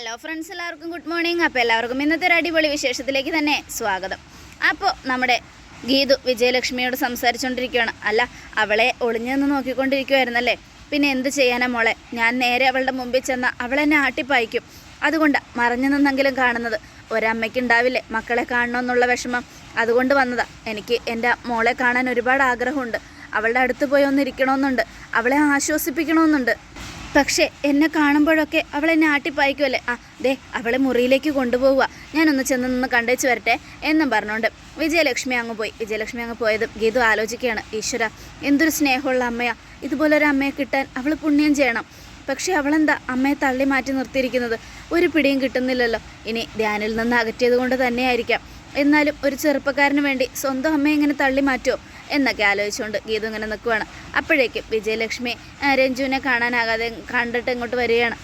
Hello friends എല്ലാവർക്കും good morning അപ്പോൾ എല്ലാവർക്കും ഇന്നത്തെ ഒരു അടിപൊളി വിശേഷത്തിലേക്ക് തന്നെ സ്വാഗതം. അപ്പോൾ നമ്മുടെ ഗീതു വിജയലക്ഷ്മിയോട് സംസാരിച്ചുകൊണ്ടിരിക്കുകയാണ് അല്ല അവളെ ഒളിഞ്ഞു നിന്ന് നോക്കിക്കൊണ്ടിരിക്കുമായിരുന്നല്ലേ പിന്നെ എന്ത് ചെയ്യാനാ മോളെ? ഞാൻ നേരെ അവളുടെ മുമ്പിൽ ചെന്ന അവളെന്നെ ആട്ടിപ്പായിക്കും. അതുകൊണ്ട് മറഞ്ഞു നിന്നെങ്കിലും കാണുന്നത് ഒരമ്മയ്ക്ക് ഉണ്ടാവില്ലേ? മക്കളെ കാണണമെന്നുള്ള വിഷമം. അതുകൊണ്ട് വന്നതാ. എനിക്ക് എന്റെ മോളെ കാണാൻ ഒരുപാട് ആഗ്രഹമുണ്ട്. അവളുടെ അടുത്ത് പോയി ഒന്നിരിക്കണമെന്നുണ്ട് അവളെ ആശ്വസിപ്പിക്കണമെന്നുണ്ട്. പക്ഷേ എന്നെ കാണുമ്പോഴൊക്കെ അവൾ എന്നെ ആട്ടിപ്പായിക്കുമല്ലേ ആ ദേ അവളെ മുറിയിലേക്ക് കൊണ്ടുപോവുക. ഞാനൊന്ന് ചെന്ന് നിന്ന് കണ്ടേച്ച് വരട്ടെ എന്നും പറഞ്ഞുകൊണ്ട് വിജയലക്ഷ്മി അങ്ങ് പോയി. വിജയലക്ഷ്മി അങ്ങ് പോയതും ഗീതു ആലോചിക്കുകയാണ്. ഈശ്വര എന്തൊരു സ്നേഹമുള്ള അമ്മയാ. ഇതുപോലൊരു അമ്മയെ കിട്ടാൻ അവൾ പുണ്യം ചെയ്യണം. പക്ഷേ അവളെന്താ അമ്മയെ തള്ളി മാറ്റി നിർത്തിയിരിക്കുന്നത്? ഒരു പിടിയും കിട്ടുന്നില്ലല്ലോ. ഇനി ധ്യാനിൽ നിന്ന് അകറ്റിയത് കൊണ്ട് തന്നെയായിരിക്കാം. എന്നാലും ഒരു ചെറുപ്പക്കാരന് വേണ്ടി സ്വന്തം അമ്മയെ ഇങ്ങനെ തള്ളി മാറ്റുമോ എന്നൊക്കെ ആലോചിച്ചുകൊണ്ട് ഗീതു ഇങ്ങനെ നിൽക്കുവാണ്. അപ്പോഴേക്കും വിജയലക്ഷ്മി രഞ്ജുവിനെ കാണാനാകാതെ കണ്ടിട്ട് ഇങ്ങോട്ട് വരികയാണ്.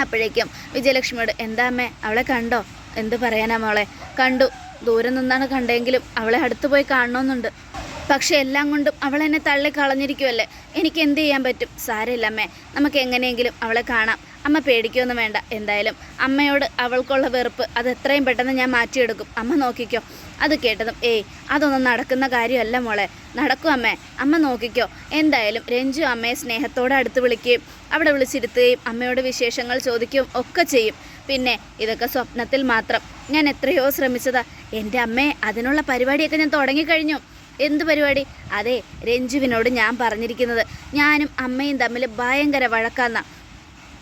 അപ്പോഴേക്കും വിജയലക്ഷ്മിയോട് എന്താ അമ്മേ അവളെ കണ്ടോ? എന്ത് പറയാനാ മോളെ? കണ്ടു. ദൂരെ നിന്നാണ് കണ്ടെങ്കിലും അവളെ അടുത്ത് പോയി കാണണമെന്നുണ്ട്. പക്ഷെ എല്ലാം കൊണ്ടും അവൾ എന്നെ തള്ളി കളഞ്ഞിരിക്കുമല്ലേ എനിക്ക് എന്ത് ചെയ്യാൻ പറ്റും? സാരമില്ല അമ്മേ. നമുക്ക് എങ്ങനെയെങ്കിലും അവളെ കാണാം. അമ്മ പേടിക്കൊന്നും വേണ്ട എന്തായാലും. അമ്മയോട് അവൾക്കുള്ള വെറുപ്പ് അത് എത്രയും പെട്ടെന്ന് ഞാൻ മാറ്റിയെടുക്കും. അമ്മ നോക്കിക്കോ. അത് കേട്ടതും ഏയ് അതൊന്നും നടക്കുന്ന കാര്യമല്ല മോളെ. നടക്കും അമ്മേ. അമ്മ നോക്കിക്കോ. എന്തായാലും രഞ്ജു അമ്മയെ സ്നേഹത്തോടെ അടുത്ത് വിളിക്കുകയും അവിടെ വിളിച്ചിരുത്തുകയും അമ്മയോട് വിശേഷങ്ങൾ ചോദിക്കുകയും ഒക്കെ ചെയ്യും. പിന്നെ ഇതൊക്കെ സ്വപ്നത്തിൽ മാത്രം. ഞാൻ എത്രയോ ശ്രമിച്ചതാ. എന്റെ അമ്മയെ അതിനുള്ള പരിപാടിയൊക്കെ ഞാൻ തുടങ്ങിക്കഴിഞ്ഞു. എന്ത് പരിപാടി? അതെ രഞ്ജുവിനോട് ഞാൻ പറഞ്ഞിരിക്കുന്നത്. ഞാനും അമ്മയും തമ്മിൽ ഭയങ്കര വഴക്കാന്ന.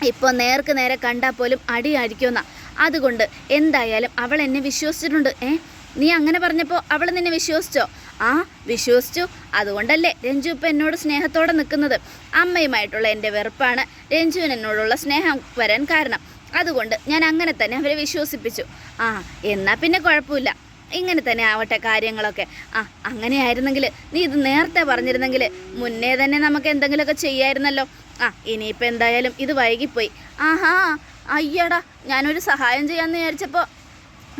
ഇപ്പോൾ നേർക്ക് നേരെ കണ്ടാൽ പോലും അടി അടിക്കുന്ന അതുകൊണ്ട് എന്തായാലും അവൾ എന്നെ വിശ്വസിച്ചിട്ടുണ്ട്. ഏ? നീ അങ്ങനെ പറഞ്ഞപ്പോൾ അവൾ നിന്നെ വിശ്വസിച്ചോ? ആ വിശ്വസിച്ചു. അതുകൊണ്ടല്ലേ രഞ്ജു ഇപ്പം എന്നോട് സ്നേഹത്തോടെ നിൽക്കുന്നത്. അമ്മയുമായിട്ടുള്ള എന്റെ വെറുപ്പാണ് രഞ്ജുവിന് എന്നോടുള്ള സ്നേഹം വരാൻ കാരണം. അതുകൊണ്ട് ഞാൻ അങ്ങനെ തന്നെ അവരെ വിശ്വസിപ്പിച്ചു. ആ എന്നാൽ പിന്നെ കുഴപ്പമില്ല. ഇങ്ങനെ തന്നെ ആവട്ടെ കാര്യങ്ങളൊക്കെ. ആ അങ്ങനെയായിരുന്നെങ്കിൽ നീ ഇത് നേരത്തെ പറഞ്ഞിരുന്നെങ്കിൽ മുന്നേ തന്നെ നമുക്ക് എന്തെങ്കിലുമൊക്കെ ചെയ്യായിരുന്നല്ലോ. ആ ഇനിയിപ്പോൾ എന്തായാലും ഇത് വൈകിപ്പോയി. ആഹാ അയ്യടാ ഞാനൊരു സഹായം ചെയ്യാമെന്ന് വിചാരിച്ചപ്പോൾ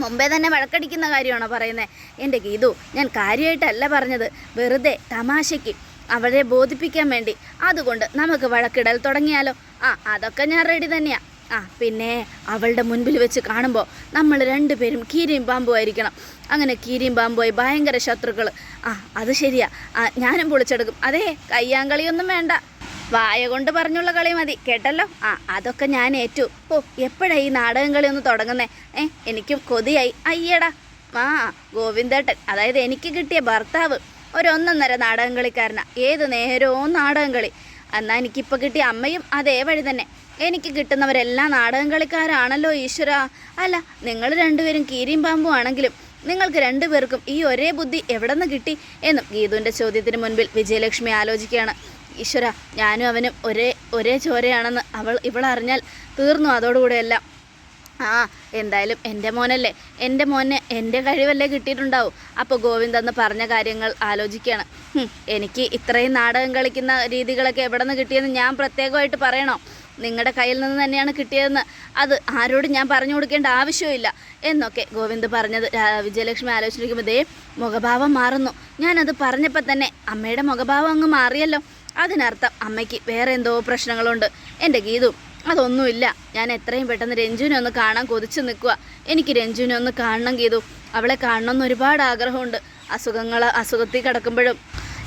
മുമ്പേ തന്നെ വഴക്കടിക്കുന്ന കാര്യമാണോ പറയുന്നത് എന്റെ ഗീതു ഞാൻ കാര്യമായിട്ടല്ല പറഞ്ഞത്. വെറുതെ തമാശയ്ക്ക് അവളെ ബോധിപ്പിക്കാൻ വേണ്ടി. അതുകൊണ്ട് നമുക്ക് വഴക്കിടൽ തുടങ്ങിയാലോ? ആ അതൊക്കെ ഞാൻ റെഡി തന്നെയാണ് ആ പിന്നെ അവളുടെ മുൻപിൽ വെച്ച് കാണുമ്പോൾ നമ്മൾ രണ്ടുപേരും കീരിയും പാമ്പു ആയിരിക്കണം. അങ്ങനെ കീരിയും പാമ്പുമായി ഭയങ്കര ശത്രുക്കൾ ആ അത് ശരിയാ. ഞാനും പൊളിച്ചെടുക്കും. അതേ കയ്യാങ്കളിയൊന്നും വേണ്ട. വായ കൊണ്ട് പറഞ്ഞുള്ള കളി മതി. കേട്ടല്ലോ? ആ അതൊക്കെ ഞാൻ ഏറ്റു. ഓ എപ്പോഴാ ഈ നാടകം കളി ഒന്ന് തുടങ്ങുന്നേ? ഏ എനിക്കും കൊതിയായി. അയ്യടാ. ആ ഗോവിന്ദേട്ടൻ. അതായത് എനിക്ക് കിട്ടിയ ഭർത്താവ്. ഒരൊന്നൊന്നര നാടകം കളിക്കാരനാ. ഏത് നേരോ നാടകം കളി. എന്നാൽ എനിക്കിപ്പോൾ കിട്ടിയ അമ്മയും അതേ വഴി തന്നെ. എനിക്ക് കിട്ടുന്നവരെല്ലാം നാടകം കളിക്കാരാണല്ലോ ഈശ്വര. അല്ല നിങ്ങൾ രണ്ടുപേരും കീരിയും പാമ്പും ആണെങ്കിലും നിങ്ങൾക്ക് രണ്ടുപേർക്കും ഈ ഒരേ ബുദ്ധി എവിടെ നിന്ന് കിട്ടി? എന്നും ഗീതുവിന്റെ ചോദ്യത്തിന് മുൻപിൽ വിജയലക്ഷ്മി ആലോചിക്കുകയാണ്. ഈശ്വര ഞാനും അവനും ഒരേ ഒരേ ചോരയാണെന്ന് അവൾ ഇവളറിഞ്ഞാൽ തീർന്നു അതോടുകൂടെ എല്ലാം ആ എന്തായാലും എന്റെ മോനല്ലേ എന്റെ മോനെ എന്റെ കഴിവല്ലേ കിട്ടിയിട്ടുണ്ടാവും. അപ്പോൾ ഗോവിന്ദ് അന്ന് പറഞ്ഞ കാര്യങ്ങൾ ആലോചിക്കുകയാണ്. എനിക്ക് ഇത്രയും നാടകം കളിക്കുന്ന രീതികളൊക്കെ എവിടെ നിന്ന് കിട്ടിയെന്ന് ഞാൻ പ്രത്യേകമായിട്ട് പറയണോ? നിങ്ങളുടെ കയ്യിൽ നിന്ന് തന്നെയാണ് കിട്ടിയതെന്ന്. അത് ആരോടും ഞാൻ പറഞ്ഞു കൊടുക്കേണ്ട ആവശ്യമില്ല എന്നൊക്കെ ഗോവിന്ദ് പറഞ്ഞത് വിജയലക്ഷ്മി ആലോചിച്ചിരിക്കുമ്പോൾ ദേ മുഖഭാവം മാറുന്നു. ഞാനത് പറഞ്ഞപ്പോൾ തന്നെ അമ്മയുടെ മുഖഭാവം അങ്ങ് മാറിയല്ലോ. അതിനർത്ഥം അമ്മയ്ക്ക് വേറെ എന്തോ പ്രശ്നങ്ങളുണ്ട്. എന്റെ ഗീതു അതൊന്നുമില്ല. ഞാൻ എത്രയും പെട്ടെന്ന് രഞ്ജുവിനെ ഒന്ന് കാണാൻ കൊതിച്ച് നിൽക്കുക എനിക്ക് രഞ്ജുവിനെ ഒന്ന് കാണണം ഗീതു. അവളെ കാണണമെന്ന് ഒരുപാട് ആഗ്രഹമുണ്ട്. അസുഖങ്ങൾ അസുഖത്തിൽ കിടക്കുമ്പോഴും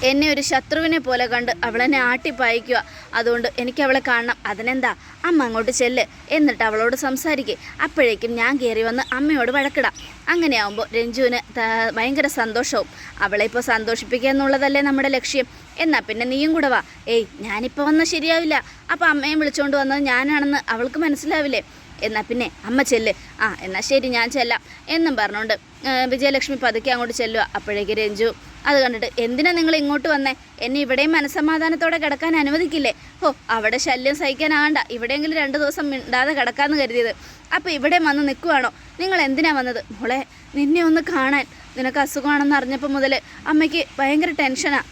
എന്നെ ഒരു ശത്രുവിനെ പോലെ കണ്ട് അവളെന്നെ ആട്ടിപ്പായിക്കുക അതുകൊണ്ട് എനിക്ക് അവളെ കാണണം. അതിനെന്താ? അമ്മ അങ്ങോട്ട് ചെല്ല്. എന്നിട്ട് അവളോട് സംസാരിക്കേ. അപ്പോഴേക്കും ഞാൻ കയറി വന്ന് അമ്മയോട് വഴക്കിടാം. അങ്ങനെയാവുമ്പോൾ രഞ്ജുവിന് ഭയങ്കര സന്തോഷവും. അവളെ ഇപ്പോൾ സന്തോഷിപ്പിക്കുക എന്നുള്ളതല്ലേ നമ്മുടെ ലക്ഷ്യം. എന്നാൽ പിന്നെ നീയും കൂടെ വാ. ഏയ് ഞാനിപ്പോൾ വന്നാൽ ശരിയാവില്ല. അപ്പോൾ അമ്മയെ വിളിച്ചുകൊണ്ട് വന്നത് ഞാനാണെന്ന് അവൾക്ക് മനസ്സിലാവില്ലേ? എന്നാൽ പിന്നെ അമ്മ ചെല്ല്. ആ എന്നാൽ ശരി ഞാൻ ചെല്ലാം എന്നും പറഞ്ഞുകൊണ്ട് വിജയലക്ഷ്മി പതുക്കെ അങ്ങോട്ട് ചെല്ലുക അപ്പോഴേക്ക് രഞ്ജു അത് കണ്ടിട്ട് എന്തിനാ നിങ്ങൾ ഇങ്ങോട്ട് വന്നേ? എന്നെ ഇവിടെയും മനസ്സമാധാനത്തോടെ കിടക്കാൻ അനുവദിക്കില്ലേ? ഓ അവിടെ ശല്യം സഹിക്കാനാണ്ട ഇവിടെയെങ്കിലും രണ്ട് ദിവസം മിണ്ടാതെ കിടക്കാമെന്ന് കരുതിയത്. അപ്പോൾ ഇവിടെ വന്ന് നിൽക്കുവാണോ നിങ്ങൾ എന്തിനാ വന്നത്? മോളെ നിന്നെ ഒന്ന് കാണാൻ. നിനക്ക് അസുഖമാണെന്ന് അറിഞ്ഞപ്പോൾ മുതൽ അമ്മയ്ക്ക് ഭയങ്കര ടെൻഷനാണ്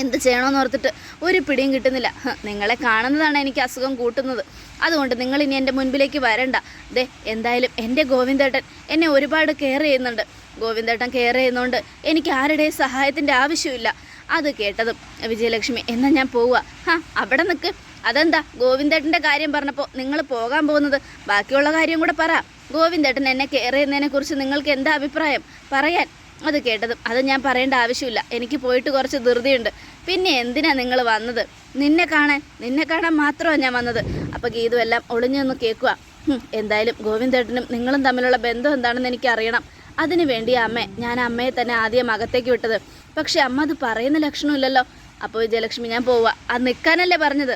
എന്ത് ചെയ്യണമെന്ന് ഓർത്തിട്ട് ഒരു പിടിയും കിട്ടുന്നില്ല. നിങ്ങളെ കാണുന്നതാണ് എനിക്ക് അസുഖം കൂട്ടുന്നത്. അതുകൊണ്ട് നിങ്ങൾ ഇനി എന്റെ മുൻപിലേക്ക് വരണ്ട. ദേ എന്തായാലും എന്റെ ഗോവിന്ദേട്ടൻ എന്നെ ഒരുപാട് കെയർ ചെയ്യുന്നുണ്ട്. ഗോവിന്ദേട്ടൻ കെയർ ചെയ്യുന്നതുകൊണ്ട് എനിക്ക് ആരുടെയും സഹായത്തിന്റെ ആവശ്യമില്ല അത് കേട്ടതും വിജയലക്ഷ്മി എന്നാൽ ഞാൻ പോവുക? ഹാ അവിടെ നിൽക്ക് അതെന്താ? ഗോവിന്ദേട്ടന്റെ കാര്യം പറഞ്ഞപ്പോൾ നിങ്ങൾ പോകാൻ പോകുന്നത്? ബാക്കിയുള്ള കാര്യം കൂടെ പറ. ഗോവിന്ദേട്ടൻ എന്നെ കെയർ ചെയ്യുന്നതിനെക്കുറിച്ച് നിങ്ങൾക്ക് എന്താ അഭിപ്രായം? പറയാൻ. അത് കേട്ടതും അത് ഞാൻ പറയേണ്ട ആവശ്യമില്ല. എനിക്ക് പോയിട്ട് കുറച്ച് ധൃതിയുണ്ട്. പിന്നെ എന്തിനാ നിങ്ങൾ വന്നത്? നിന്നെ കാണാൻ നിന്നെ കാണാൻ മാത്രമാണ് ഞാൻ വന്നത്. അപ്പോൾ ഗീതു എല്ലാം ഒളിഞ്ഞൊന്ന് കേൾക്കുക. എന്തായാലും ഗോവിന്ദേട്ടനും നിങ്ങളും തമ്മിലുള്ള ബന്ധം എന്താണെന്ന് എനിക്ക് അറിയണം അതിനു വേണ്ടി അമ്മ ഞാൻ അമ്മയെ തന്നെ ആദ്യം അകത്തേക്ക് വിട്ടത്. പക്ഷെ അമ്മ അത് പറയുന്ന ലക്ഷണമില്ലല്ലോ. അപ്പോൾ വിജയലക്ഷ്മി ഞാൻ പോവുക. അത് നിൽക്കാനല്ലേ പറഞ്ഞത്?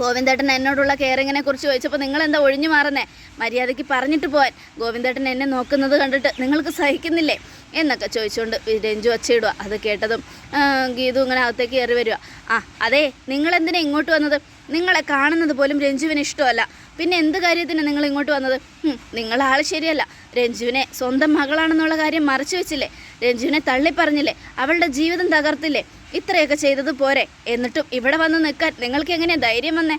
ഗോവിന്ദേട്ടൻ എന്നോടുള്ള കെയറിങ്ങിനെ കുറിച്ച് ചോദിച്ചപ്പോൾ നിങ്ങൾ എന്താ ഒഴിഞ്ഞു മാറുന്നേ? മര്യാദയ്ക്ക് പറഞ്ഞിട്ട് പോവാൻ. ഗോവിന്ദേട്ടൻ എന്നെ നോക്കുന്നത് കണ്ടിട്ട് നിങ്ങൾക്ക് സഹിക്കുന്നില്ലേ? എന്നൊക്കെ ചോദിച്ചുകൊണ്ട് രഞ്ജു ഒച്ചയിടുക അത് കേട്ടതും ഗീതു ഇങ്ങനെ അകത്തേക്ക് കയറി വരിക. ആ അതെ നിങ്ങളെന്തിനാ ഇങ്ങോട്ട് വന്നത്? നിങ്ങളെ കാണുന്നത് പോലും രഞ്ജുവിന് ഇഷ്ടമല്ല. പിന്നെ എന്ത് കാര്യത്തിന് നിങ്ങൾ ഇങ്ങോട്ട് വന്നത്? നിങ്ങൾ ആൾ ശരിയല്ല. രഞ്ജുവിനെ സ്വന്തം മകളാണെന്നുള്ള കാര്യം മറച്ചു വെച്ചില്ലേ? രഞ്ജുവിനെ തള്ളിപ്പറഞ്ഞില്ലേ? അവളുടെ ജീവിതം തകർത്തില്ലേ? ഇത്രയൊക്കെ ചെയ്തത് പോരെ. എന്നിട്ടും ഇവിടെ വന്ന് നിൽക്കാൻ നിങ്ങൾക്ക് എങ്ങനെയാ ധൈര്യം വന്നേ?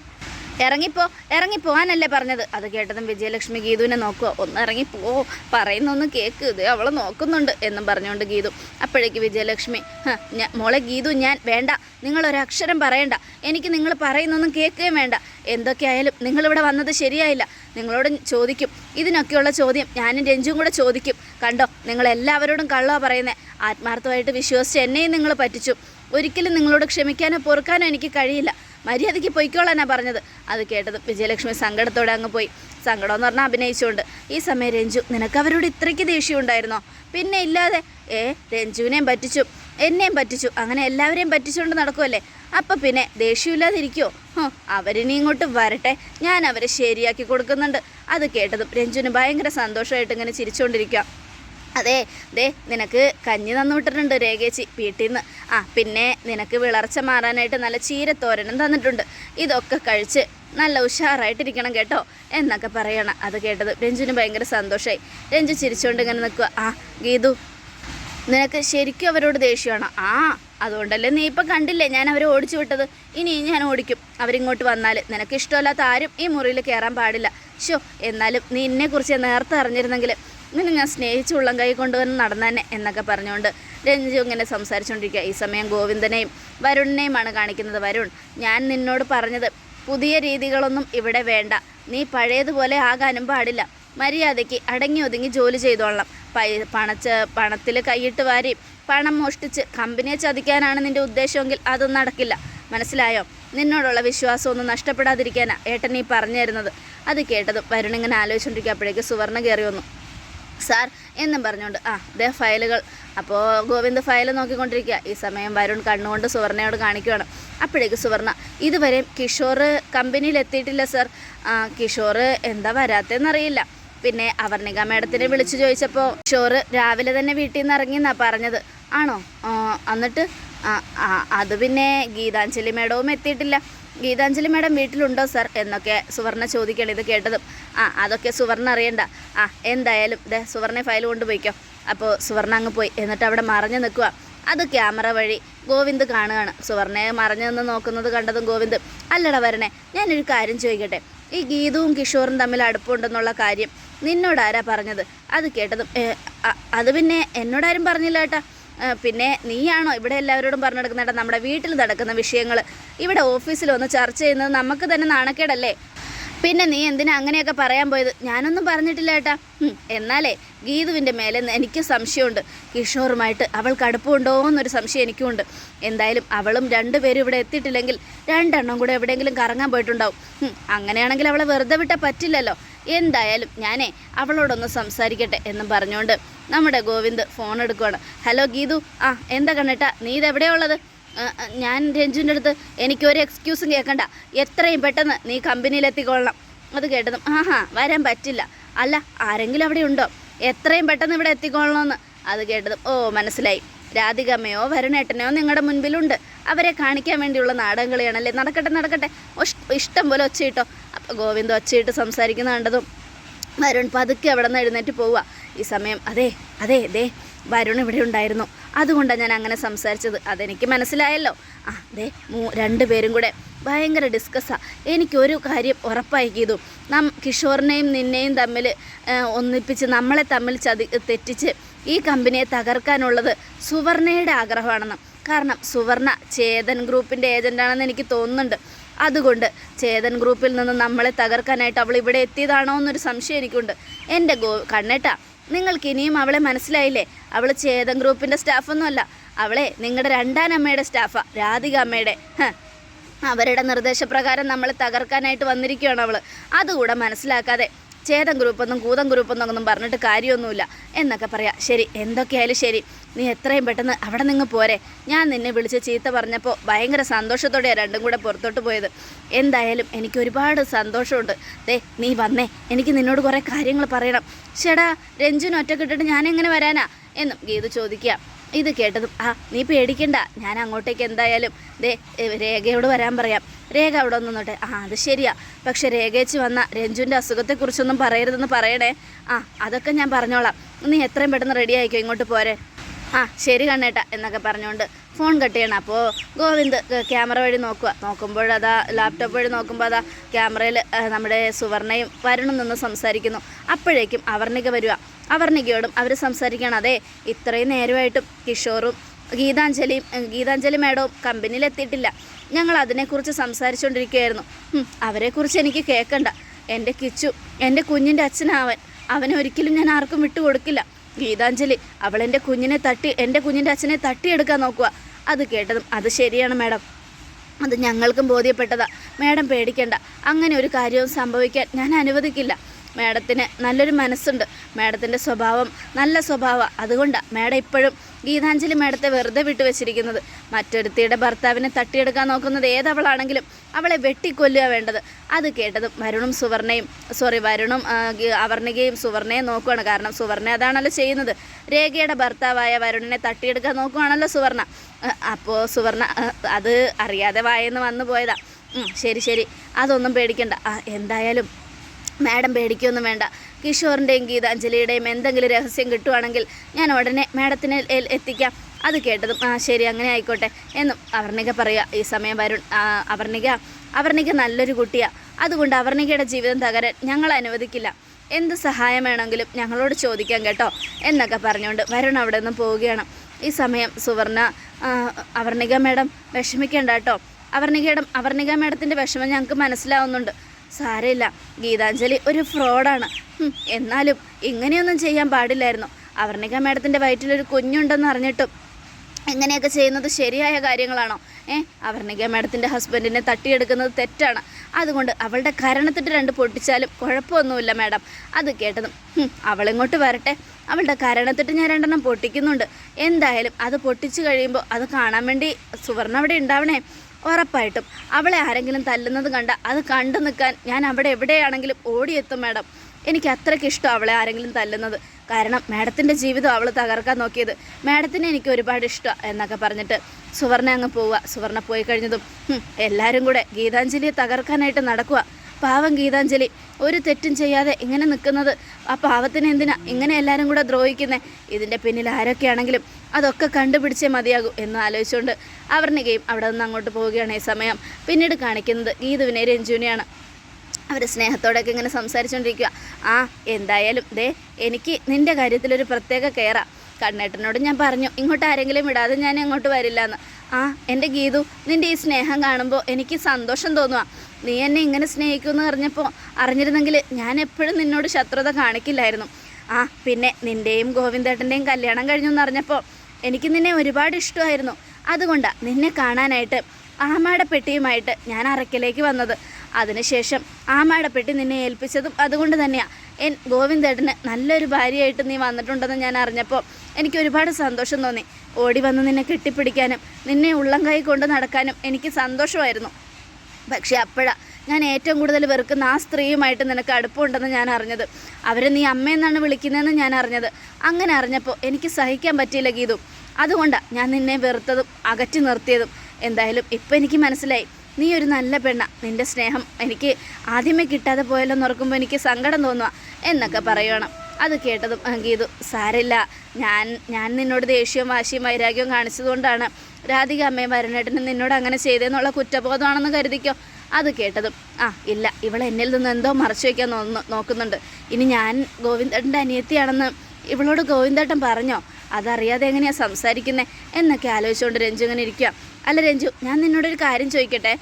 ഇറങ്ങിപ്പോ ഇറങ്ങിപ്പോവാനല്ലേ പറഞ്ഞത്. അത് കേട്ടതും വിജയലക്ഷ്മി ഗീതുവിനെ നോക്കുക ഒന്ന് ഇറങ്ങിപ്പോ പറയുന്നൊന്ന് കേക്ക് ഇത് അവളെ നോക്കുന്നുണ്ട് എന്നും പറഞ്ഞുകൊണ്ട് ഗീതു. അപ്പോഴേക്ക് വിജയലക്ഷ്മി "ഹ, മോളെ ഗീതു ഞാൻ വേണ്ട. നിങ്ങൾ ഒരക്ഷരം പറയണ്ട. എനിക്ക് നിങ്ങൾ പറയുന്നൊന്നും കേൾക്കുകയും വേണ്ട. എന്തൊക്കെയായാലും നിങ്ങളിവിടെ വന്നത് ശരിയായില്ല. നിങ്ങളോട് ചോദിക്കും. ഇതിനൊക്കെയുള്ള ചോദ്യം ഞാനും രഞ്ജുവും കൂടെ ചോദിക്കും. കണ്ടോ നിങ്ങൾ എല്ലാവരോടും കള്ളോ പറയുന്നത് ആത്മാർത്ഥമായിട്ട് വിശ്വസിച്ച് എന്നെയും നിങ്ങൾ പറ്റിച്ചു. ഒരിക്കലും നിങ്ങളോട് ക്ഷമിക്കാനോ പൊറുക്കാനോ എനിക്ക് കഴിയില്ല. മര്യാദയ്ക്ക് പൊയ്ക്കോളാനാണ് പറഞ്ഞത്. അത് കേട്ടത് വിജയലക്ഷ്മി സങ്കടത്തോടെ അങ്ങ് പോയി. സങ്കടം എന്ന് പറഞ്ഞാൽ അഭിനയിച്ചുകൊണ്ട്. ഈ സമയം രഞ്ജു നിനക്ക് അവരോട് ഇത്രയ്ക്ക് ദേഷ്യം ഉണ്ടായിരുന്നോ? പിന്നെ ഇല്ലാതെ ഏ രഞ്ജുവിനെയും പറ്റിച്ചു എന്നെയും പറ്റിച്ചു അങ്ങനെ എല്ലാവരെയും പറ്റിച്ചുകൊണ്ട് നടക്കുമല്ലേ അപ്പം പിന്നെ ദേഷ്യമില്ലാതിരിക്കുമോ ഹോ അവരിനി ഇങ്ങോട്ട് വരട്ടെ. ഞാൻ അവരെ ശരിയാക്കി കൊടുക്കുന്നുണ്ട്. അത് കേട്ടതും രഞ്ജുവിന് ഭയങ്കര സന്തോഷമായിട്ട് ഇങ്ങനെ ചിരിച്ചുകൊണ്ടിരിക്കുക അതെ ദേ നിനക്ക് കഞ്ഞി തന്നു വിട്ടിട്ടുണ്ട് രേഖേച്ചി വീട്ടിൽ നിന്ന് ആ പിന്നെ നിനക്ക് വിളർച്ച മാറാനായിട്ട് നല്ല ചീരത്തോരനും തന്നിട്ടുണ്ട്. ഇതൊക്കെ കഴിച്ച് നല്ല ഉഷാറായിട്ടിരിക്കണം കേട്ടോ എന്നൊക്കെ പറയണം അത് കേട്ടത്. രഞ്ജുവിന് ഭയങ്കര സന്തോഷമായി രഞ്ജു ചിരിച്ചുകൊണ്ട് ഇങ്ങനെ നിൽക്കുക ആ ഗീതു നിനക്ക് ശരിക്കും അവരോട് ദേഷ്യമാണോ. ആ അതുകൊണ്ടല്ലേ നീ ഇപ്പം കണ്ടില്ലേ ഞാൻ അവരെ ഓടിച്ചു വിട്ടത്? ഇനി ഞാൻ ഓടിക്കും. അവരിങ്ങോട്ട് വന്നാൽ നിനക്ക് ഇഷ്ടമല്ലാത്ത ആരും ഈ മുറിയിൽ കയറാൻ പാടില്ല. ഷോ എന്നാലും നീ എന്നെക്കുറിച്ച് നേരത്തെ അറിഞ്ഞിരുന്നെങ്കിൽ നിന്നെ ഞാൻ സ്നേഹിച്ച് ഉള്ളം കൈ കൊണ്ടുവന്ന് നടന്നേനെ എന്നൊക്കെ പറഞ്ഞുകൊണ്ട് രഞ്ജു ഇങ്ങനെ സംസാരിച്ചുകൊണ്ടിരിക്കുക. ഈ സമയം ഗോവിന്ദനെയും വരുണിനെയുമാണ് കാണിക്കുന്നത്. വരുൺ ഞാൻ നിന്നോട് പറഞ്ഞത് പുതിയ രീതികളൊന്നും ഇവിടെ വേണ്ട. നീ പഴയതുപോലെ ആകാനും പാടില്ല. മര്യാദയ്ക്ക് അടങ്ങി ഒതുങ്ങി ജോലി ചെയ്തോളണം. പൈ പണച്ച് പണത്തിൽ കൈയിട്ട് വാരി പണം മോഷ്ടിച്ച് കമ്പനിയെ ചതിക്കാനാണ് നിന്റെ ഉദ്ദേശമെങ്കിൽ അതൊന്നും നടക്കില്ല. മനസ്സിലായോ? നിന്നോടുള്ള വിശ്വാസമൊന്നും നഷ്ടപ്പെടാതിരിക്കാനാണ് നഷ്ടപ്പെടാതിരിക്കാനാ ഏട്ടൻ നീ പറഞ്ഞു തരുന്നത്. അത് കേട്ടത് വരുണിങ്ങനെ ആലോചിച്ചുകൊണ്ടിരിക്കുക. അപ്പോഴേക്ക് സുവർണ കയറി വന്നു. സാർ എന്നും പറഞ്ഞുകൊണ്ട് ആ ദേ ഫയലുകൾ. അപ്പോൾ ഗോവിന്ദ് ഫയൽ നോക്കിക്കൊണ്ടിരിക്കുക ഈ സമയം വരുൺ കണ്ണുകൊണ്ട് സുവർണയോട് കാണിക്കുകയാണ് അപ്പോഴേക്ക് സുവർണ ഇതുവരെ കിഷോർ കമ്പനിയിൽ എത്തിയിട്ടില്ല സാർ കിഷോർ എന്താ വരാത്തതെന്നറിയില്ല. പിന്നെ അവർണിക മേഡത്തിനെ വിളിച്ചു ചോദിച്ചപ്പോൾ കിഷോർ രാവിലെ തന്നെ വീട്ടിൽ നിന്ന് ഇറങ്ങി ഇറങ്ങിയെന്നാണ് പറഞ്ഞത്. ആണോ? എന്നിട്ട് അത് പിന്നെ ഗീതാഞ്ജലി മേഡവും എത്തിയിട്ടില്ല. ഗീതാഞ്ജലി മാഡം വീട്ടിലുണ്ടോ സർ? എന്നൊക്കെ സുവർണ ചോദിക്കണം ഇത് കേട്ടതും. ആ അതൊക്കെ സുവർണ അറിയണ്ട. ആ എന്തായാലും ദേ സുവർണ ഫയൽ കൊണ്ടുപോയിക്കോ. അപ്പോൾ സുവർണ അങ്ങ് പോയി. എന്നിട്ട് അവിടെ മറഞ്ഞു നിൽക്കുക അത് ക്യാമറ വഴി ഗോവിന്ദ് കാണുകയാണ്. സുവർണയെ മറഞ്ഞു നിന്ന് നോക്കുന്നത് കണ്ടതും ഗോവിന്ദ് അല്ലട വരണേ ഞാനൊരു കാര്യം ചോദിക്കട്ടെ. ഈ ഗീതവും കിഷോറും തമ്മിൽ അടുപ്പുണ്ടെന്നുള്ള കാര്യം നിന്നോടാരാ പറഞ്ഞത്? അത് കേട്ടതും അത് പിന്നെ എന്നോടാരും പറഞ്ഞില്ല ഏട്ടാ. ആ, പിന്നെ നീയാണോ ഇവിടെ എല്ലാവരോടും പറഞ്ഞു നടക്കുന്നുണ്ട് നമ്മുടെ വീട്ടിൽ നടക്കുന്ന വിഷയങ്ങൾ. ഇവിടെ ഓഫീസിൽ ഒന്ന് ചർച്ച ചെയ്യുന്നത് നമുക്ക് തന്നെ നാണക്കേടല്ലേ? പിന്നെ നീ എന്തിനാ അങ്ങനെയൊക്കെ പറയാൻ പോയത്? ഞാനൊന്നും പറഞ്ഞിട്ടില്ല ഏട്ടാ. എന്നാലേ ഗീതുവിന്റെ മേലെ എനിക്ക് സംശയമുണ്ട്. കിഷോറുമായിട്ട് അവൾക്ക് അടുപ്പമുണ്ടോ എന്നൊരു സംശയം എനിക്കുമുണ്ട്. എന്തായാലും അവളും രണ്ടുപേരും ഇവിടെ എത്തിയിട്ടില്ലെങ്കിൽ രണ്ടെണ്ണം കൂടെ എവിടെയെങ്കിലും കറങ്ങാൻ പോയിട്ടുണ്ടാവും. അങ്ങനെയാണെങ്കിൽ അവളെ വെറുതെ വിട്ടാൽ പറ്റില്ലല്ലോ. എന്തായാലും ഞാനേ അവളോടൊന്ന് സംസാരിക്കട്ടെ എന്ന് പറഞ്ഞുകൊണ്ട് നമ്മുടെ ഗോവിന്ദ് ഫോൺ എടുക്കുകയാണ് ഹലോ ഗീതു. ആ എന്താ കണ്ണേട്ടാ? നീ ഇതെവിടെയാ ഉള്ളത്? ആ, ആ, ഞാൻ രഞ്ജുവിന്റെ അടുത്ത് എനിക്കൊരു എക്സ്ക്യൂസും കേൾക്കണ്ട എത്രയും പെട്ടെന്ന് നീ കമ്പനിയിലെത്തിക്കൊള്ളണം. അത് കേട്ടതും ആഹാ വരാൻ പറ്റില്ല. അല്ല ആരെങ്കിലും അവിടെ ഉണ്ടോ? എത്രയും പെട്ടെന്ന് ഇവിടെ എത്തിക്കൊള്ളണമെന്ന് അത് കേട്ടതും ഓ മനസ്സിലായി. രാധികമ്മയോ വരുണേട്ടനെയോ നിങ്ങളുടെ മുൻപിലുണ്ട്. അവരെ കാണിക്കാൻ വേണ്ടിയുള്ള നാടകം കളിയാണല്ലേ നടക്കട്ടെ. നടക്കട്ടെ ഇഷ്ടം പോലെ ഒച്ചയിട്ടോ. അപ്പോൾ ഗോവിന്ദ് ഒച്ചയിട്ട് സംസാരിക്കുന്ന കണ്ടതും വരുൺ പതുക്കെ അവിടെ നിന്ന് എഴുന്നേറ്റ് പോവുക. ഈ സമയം അതെ അതെ ദേ വരുൺ ഇവിടെ ഉണ്ടായിരുന്നു. അതുകൊണ്ടാണ് ഞാൻ അങ്ങനെ സംസാരിച്ചത്. അതെനിക്ക് മനസ്സിലായല്ലോ. ആ ദേ മൂ രണ്ടുപേരും കൂടെ ഭയങ്കര ഡിസ്കസ്സാ എനിക്കൊരു കാര്യം ഉറപ്പാക്കിയതും നം കിഷോറിനെയും നിന്നെയും തമ്മിൽ ഒന്നിപ്പിച്ച് നമ്മളെ തമ്മിൽ ചതി തെറ്റിച്ച് ഈ കമ്പനിയെ തകർക്കാനുള്ളത് സുവർണയുടെ ആഗ്രഹമാണെന്നും. കാരണം സുവർണ ചേതൻ ഗ്രൂപ്പിന്റെ ഏജന്റാണെന്ന് എനിക്ക് തോന്നുന്നുണ്ട്. അതുകൊണ്ട് ചേതൻ ഗ്രൂപ്പിൽ നിന്ന് നമ്മളെ തകർക്കാനായിട്ട് അവൾ ഇവിടെ എത്തിയതാണോ എന്നൊരു സംശയം എനിക്കുണ്ട്. എന്റെ ഗോ കണ്ണേട്ടാ നിങ്ങൾക്ക് ഇനിയും അവളെ മനസ്സിലായില്ലേ? അവൾ ചേതൻ ഗ്രൂപ്പിന്റെ സ്റ്റാഫൊന്നുമല്ല. അവളെ നിങ്ങളുടെ രണ്ടാനമ്മയുടെ സ്റ്റാഫാ രാധിക അമ്മയുടെ. അവരുടെ നിർദ്ദേശപ്രകാരം നമ്മളെ തകർക്കാനായിട്ട് വന്നിരിക്കുകയാണ് അവൾ. അതുകൂടെ മനസ്സിലാക്കാതെ ചേതൻ ഗ്രൂപ്പൊന്നും കൂതം ഗ്രൂപ്പൊന്നും ഒന്നും പറഞ്ഞിട്ട് കാര്യമൊന്നുമില്ല. എന്നൊക്കെ പറയാം. ശരി എന്തൊക്കെയായാലും ശരി. നീ എത്രയും പെട്ടെന്ന് അവിടെ നിന്ന് പോരെ. ഞാൻ നിന്നെ വിളിച്ച് ചീത്ത പറഞ്ഞപ്പോൾ ഭയങ്കര സന്തോഷത്തോടെയാണ് രണ്ടും കൂടെ പുറത്തോട്ട് പോയത്. എന്തായാലും എനിക്ക് ഒരുപാട് സന്തോഷമുണ്ട്. ദേ നീ വന്നേ. എനിക്ക് നിന്നോട് കുറേ കാര്യങ്ങൾ പറയണം. ചേടാ രഞ്ജുന് ഒറ്റക്കിട്ടിട്ട് ഞാൻ എങ്ങനെ വരാനാ? എന്നും ഗീതു ചോദിക്കുക. ഇത് കേട്ടതും ആ നീ പേടിക്കണ്ട. ഞാൻ അങ്ങോട്ടേക്ക് എന്തായാലും ദേ രേഖയോട് വരാൻ പറയാം. രേഖ അവിടെ ഒന്ന് നിന്നോട്ടെ. ആ അത് ശരിയാ. പക്ഷെ രേഖയച്ച് വന്ന രഞ്ജുവിന്റെ അസുഖത്തെക്കുറിച്ചൊന്നും പറയരുതെന്ന് പറയണേ. ആ അതൊക്കെ ഞാൻ പറഞ്ഞോളാം. നീ എത്രയും പെട്ടെന്ന് റെഡി ആയിക്കോ ഇങ്ങോട്ട് പോരെ ആ ശരി കണ്ണേട്ട എന്നൊക്കെ പറഞ്ഞുകൊണ്ട് ഫോൺ കട്ട് ചെയ്യണം. അപ്പോൾ ഗോവിന്ദ് ക്യാമറ വഴി നോക്കുക നോക്കുമ്പോൾ അതാ ലാപ്ടോപ്പ് വഴി നോക്കുമ്പോൾ അതാ ക്യാമറയിൽ നമ്മുടെ സുവർണയും വരുണും നിന്ന് സംസാരിക്കുന്നു. അപ്പോഴേക്കും അവർണിക വരിക അവർണികയോടും അവർ സംസാരിക്കുകയാണ്. അതെ ഇത്രയും നേരമായിട്ടും കിഷോറും ഗീതാഞ്ജലിയും ഗീതാഞ്ജലി മേഡവും കമ്പനിയിലെത്തിയിട്ടില്ല ഞങ്ങൾ അതിനെക്കുറിച്ച് സംസാരിച്ചുകൊണ്ടിരിക്കുകയായിരുന്നു. അവരെക്കുറിച്ച് എനിക്ക് കേൾക്കണ്ട. എന്റെ കിച്ചു എന്റെ കുഞ്ഞിന്റെ അച്ഛനാവൻ അവനെ ഒരിക്കലും ഞാൻ ആർക്കും വിട്ടുകൊടുക്കില്ല ഗീതാഞ്ജലി അവൾ എന്റെ കുഞ്ഞിനെ തട്ടി എന്റെ കുഞ്ഞിന്റെ അച്ഛനെ തട്ടിയെടുക്കാൻ നോക്കുക അത് കേട്ടതും അത് ശരിയാണ് മാഡം. അത് ഞങ്ങൾക്കും ബോധ്യപ്പെട്ടതാ. മാഡം പേടിക്കേണ്ട. അങ്ങനെ ഒരു കാര്യവും സംഭവിക്കാൻ ഞാൻ അനുവദിക്കില്ല. മാഡത്തിന് നല്ലൊരു മനസ്സുണ്ട്. മാഡത്തിന്റെ സ്വഭാവം നല്ല സ്വഭാവം. അതുകൊണ്ടാണ് മാഡം ഇപ്പോഴും ഗീതാഞ്ജലി മാഡത്തെ വെറുതെ വിട്ടു വെച്ചിരിക്കുന്നത് മറ്റൊരുത്തിയുടെ ഭർത്താവിനെ തട്ടിയെടുക്കാൻ നോക്കുന്നത് ഏതവളാണെങ്കിലും അവളെ വെട്ടിക്കൊല്ലുക വേണ്ടത്. അത് കേട്ടതും വരുണും സുവർണയും സോറി വരുണും അവർണികയും സുവർണയും നോക്കുകയാണ് കാരണം സുവർണ അതാണല്ലോ ചെയ്യുന്നത്. രേഖയുടെ ഭർത്താവായ വരുണിനെ തട്ടിയെടുക്കാൻ നോക്കുകയാണല്ലോ സുവർണ. അപ്പോൾ സുവർണ അത് അറിയാതെ വായെന്ന് വന്നു പോയതാ ശരി ശരി. അതൊന്നും പേടിക്കണ്ട. എന്തായാലും മാഡം പേടിക്കൊന്നും വേണ്ട. കിഷോറിന്റെയും ഗീതാഞ്ജലിയുടെയും എന്തെങ്കിലും രഹസ്യം കിട്ടുവാണെങ്കിൽ ഞാൻ ഉടനെ മാഡത്തിന് എത്തിക്കാം. അത് കേട്ടതും ആ ശരി അങ്ങനെ ആയിക്കോട്ടെ എന്നും അവർണിക പറയുക. ഈ സമയം വരുൺ അവർണിക അവർണിക നല്ലൊരു കുട്ടിയാണ് അതുകൊണ്ട് അവർണികയുടെ ജീവിതം തകരാൻ ഞങ്ങൾ അനുവദിക്കില്ല. എന്ത് സഹായം വേണമെങ്കിലും ഞങ്ങളോട് ചോദിക്കാം കേട്ടോ എന്നൊക്കെ പറഞ്ഞുകൊണ്ട് വരുൺ അവിടെ നിന്ന് പോവുകയാണ്. ഈ സമയം സുവർണ അവർണിക മാഡം വിഷമിക്കേണ്ട കേട്ടോ. അവർണികയുടെ അവർണിക മാഡത്തിന്റെ വിഷമം ഞങ്ങൾക്ക് മനസ്സിലാവുന്നുണ്ട്. സാരമില്ല. ഗീതാഞ്ജലി ഒരു ഫ്രോഡാണ്. എന്നാലും ഇങ്ങനെയൊന്നും ചെയ്യാൻ പാടില്ലായിരുന്നു. അവർണിക മാഡത്തിന്റെ വയറ്റിലൊരു കുഞ്ഞുണ്ടെന്ന് അറിഞ്ഞിട്ടും ഇങ്ങനെയൊക്കെ ചെയ്യുന്നത് ശരിയായ കാര്യങ്ങളാണോ? ഏ അവർണിക മാഡത്തിന്റെ ഹസ്ബൻഡിനെ തട്ടിയെടുക്കുന്നത് തെറ്റാണ്. അതുകൊണ്ട് അവളുടെ കരണത്തിട്ട് രണ്ട് പൊട്ടിച്ചാലും കുഴപ്പമൊന്നുമില്ല മാഡം. അത് കേട്ടതും അവളിങ്ങോട്ട് വരട്ടെ. അവളുടെ കരണത്തിട്ട് ഞാൻ രണ്ടെണ്ണം പൊട്ടിക്കുന്നുണ്ട്. എന്തായാലും അത് പൊട്ടിച്ചു കഴിയുമ്പോൾ അത് കാണാൻ വേണ്ടി സുവർണ അവിടെ ഉണ്ടാവണേ. ഉറപ്പായിട്ടും. അവളെ ആരെങ്കിലും തല്ലുന്നത് കണ്ട അത് കണ്ടു നിൽക്കാൻ ഞാൻ അവിടെ എവിടെയാണെങ്കിലും ഓടിയെത്തും മാഡം. എനിക്ക് അത്രയ്ക്ക് ഇഷ്ടം അവളെ ആരെങ്കിലും തല്ലുന്നത്. കാരണം മാഡത്തിന്റെ ജീവിതം അവൾ തകർക്കാൻ നോക്കിയത് മാഡത്തിനെ എനിക്ക് ഒരുപാട് ഇഷ്ടമാണ് എന്നൊക്കെ പറഞ്ഞിട്ട് സുവർണ അങ്ങ് പോവുക. സുവർണ പോയി കഴിഞ്ഞതും എല്ലാവരും കൂടെ ഗീതാഞ്ജലിയെ തകർക്കാനായിട്ട് നടക്കുക. പാവം ഗീതാഞ്ജലി ഒരു തെറ്റും ചെയ്യാതെ ഇങ്ങനെ നിൽക്കുന്നത്. ആ പാവത്തിന് എന്തിനാ ഇങ്ങനെ എല്ലാവരും കൂടെ ദ്രോഹിക്കുന്നത് ഇതിന്റെ പിന്നിൽ ആരൊക്കെയാണെങ്കിലും അതൊക്കെ കണ്ടുപിടിച്ചേ മതിയാകൂ എന്ന് ആലോചിച്ചുകൊണ്ട് അവർണികയും അവിടെ നിന്ന് അങ്ങോട്ട് പോവുകയാണ് ഈ സമയം. പിന്നീട് കാണിക്കുന്നത് ഗീതുവിനെ രഞ്ജുവിനെയാണ്. അവർ സ്നേഹത്തോടെയൊക്കെ ഇങ്ങനെ സംസാരിച്ചുകൊണ്ടിരിക്കുക ആ എന്തായാലും ദേ എനിക്ക് നിന്റെ കാര്യത്തിലൊരു പ്രത്യേക കെയറാ. കണ്ണേട്ടനോട് ഞാൻ പറഞ്ഞു ഇങ്ങോട്ട് ആരെങ്കിലും വിടാതെ ഞാൻ അങ്ങോട്ട് വരില്ല എന്ന് ആ എന്റെ ഗീതു നിന്റെ ഈ സ്നേഹം കാണുമ്പോൾ എനിക്ക് സന്തോഷം തോന്നുക നീ എന്നെ ഇങ്ങനെ സ്നേഹിക്കുമെന്ന് അറിഞ്ഞപ്പോൾ അറിഞ്ഞിരുന്നെങ്കിൽ ഞാൻ എപ്പോഴും നിന്നോട് ശത്രുത കാണിക്കില്ലായിരുന്നു. ആ പിന്നെ നിന്റെയും ഗോവിന്ദേട്ടന്റെയും കല്യാണം കഴിഞ്ഞു എന്ന് അറിഞ്ഞപ്പോൾ എനിക്ക് നിന്നെ ഒരുപാട് ഇഷ്ടമായിരുന്നു. അതുകൊണ്ടാണ് നിന്നെ കാണാനായിട്ട് ആമാടെ പെട്ടിയുമായിട്ട് ഞാൻ അറക്കിലേക്ക് വന്നത്. അതിനുശേഷം ആമാടെ പെട്ടി നിന്നെ ഏൽപ്പിച്ചതും അതുകൊണ്ട് തന്നെയാണ് എൻ ഗോവിന്ദേട്ടന് നല്ലൊരു ഭാര്യയായിട്ട് നീ വന്നിട്ടുണ്ടെന്ന് ഞാൻ അറിഞ്ഞപ്പോൾ എനിക്ക് ഒരുപാട് സന്തോഷം തോന്നി. ഓടി വന്ന് നിന്നെ കെട്ടിപ്പിടിക്കാനും നിന്നെ ഉള്ളം കൈ കൊണ്ട് നടക്കാനും എനിക്ക് സന്തോഷമായിരുന്നു. പക്ഷേ അപ്പോഴാ ഞാൻ ഏറ്റവും കൂടുതൽ വെറുക്കുന്ന ആ സ്ത്രീയുമായിട്ട് നിനക്ക് അടുപ്പമുണ്ടെന്ന് ഞാൻ അറിഞ്ഞത്. അവരെ നീ അമ്മയെന്നാണ് വിളിക്കുന്നതെന്ന് ഞാൻ അറിഞ്ഞത്. അങ്ങനെ അറിഞ്ഞപ്പോൾ എനിക്ക് സഹിക്കാൻ പറ്റിയില്ല ഗീതു. അതുകൊണ്ടാണ് ഞാൻ നിന്നെ വെറുത്തതും അകറ്റി നിർത്തിയതും എന്തായാലും ഇപ്പം എനിക്ക് മനസ്സിലായി. നീ ഒരു നല്ല പെണ്ണ. നിന്റെ സ്നേഹം എനിക്ക് ആദ്യമേ കിട്ടാതെ പോയല്ലോ എന്ന് ഓർക്കുമ്പോൾ എനിക്ക് സങ്കടം തോന്നുക എന്നൊക്കെ പറയണം അത് കേട്ടതും ഗീതു സാരില്ല. ഞാൻ ഞാൻ നിന്നോട് ദേഷ്യവും വാശിയും വൈരാഗ്യവും കാണിച്ചതുകൊണ്ടാണ് രാധിക അമ്മയും വരണേട്ടനും നിന്നോട് അങ്ങനെ ചെയ്തതെന്നുള്ള കുറ്റബോധമാണെന്ന് കരുതിക്കോ? അത് കേട്ടതും ആ ഇല്ല. ഇവൾ എന്നിൽ നിന്ന് എന്തോ മറച്ചു വയ്ക്കാൻ നോക്കുന്നുണ്ട്. ഇനി ഞാൻ ഗോവിന്ദേട്ടന്റെ അനിയത്തിയാണെന്ന് ഇവളോട് ഗോവിന്ദേട്ടൻ പറഞ്ഞോ? അതറിയാതെ എങ്ങനെയാണ് സംസാരിക്കുന്നത് എന്നൊക്കെ ആലോചിച്ചുകൊണ്ട് രഞ്ജു ഇങ്ങനെ ഇരിക്കുക അല്ല രഞ്ജു ഞാൻ നിന്നോടൊരു കാര്യം ചോദിക്കട്ടെ?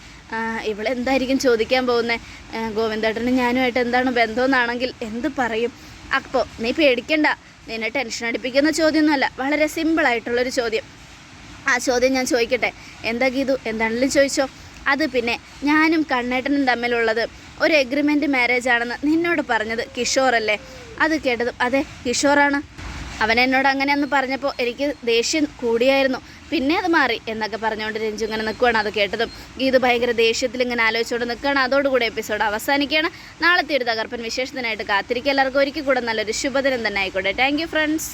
ഇവളെന്തായിരിക്കും ചോദിക്കാൻ പോകുന്നത് ഗോവിന്ദേട്ടനും ഞാനുമായിട്ട് എന്താണ് ബന്ധമെന്നാണെങ്കിൽ എന്ത് പറയും? അപ്പോൾ നീ പേടിക്കണ്ട. നിന്നെ ടെൻഷൻ അടിപ്പിക്കുന്ന ചോദ്യമൊന്നുമല്ല വളരെ സിമ്പിളായിട്ടുള്ളൊരു ചോദ്യം. ആ ചോദ്യം ഞാൻ ചോദിക്കട്ടെ? എന്താ ഗീതു? എന്താണെങ്കിലും ചോദിച്ചോ? അത് പിന്നെ ഞാനും കണ്ണേട്ടനും തമ്മിലുള്ളത് ഒരു എഗ്രിമെന്റ് മാരേജ് ആണെന്ന് നിന്നോട് പറഞ്ഞത് കിഷോറല്ലേ? അത് കേട്ടതും അതെ കിഷോറാണ്. അവൻ എന്നോട് അങ്ങനെ ഒന്ന് പറഞ്ഞപ്പോൾ എനിക്ക് ദേഷ്യം കൂടിയായിരുന്നു. പിന്നെ അത് മാറി എന്നൊക്കെ പറഞ്ഞുകൊണ്ട് രഞ്ജു ഇങ്ങനെ നിൽക്കുകയാണ് അത് കേട്ടതും ഗീത് ഭയങ്കര ദേഷ്യത്തിൽ ഇങ്ങനെ ആലോചിച്ചുകൊണ്ട് നിൽക്കുകയാണ് അതോടുകൂടി എപ്പിസോഡ് അവസാനിക്കുകയാണ്. നാളത്തെ ഒരു തകർപ്പൻ വിശേഷത്തിനായിട്ട് കാത്തിരിക്കുക. എല്ലാവർക്കും ഒരിക്കൽ കൂടെ നല്ലൊരു ശുഭദിനം തന്നെ ആയിക്കോട്ടെ. Thank friends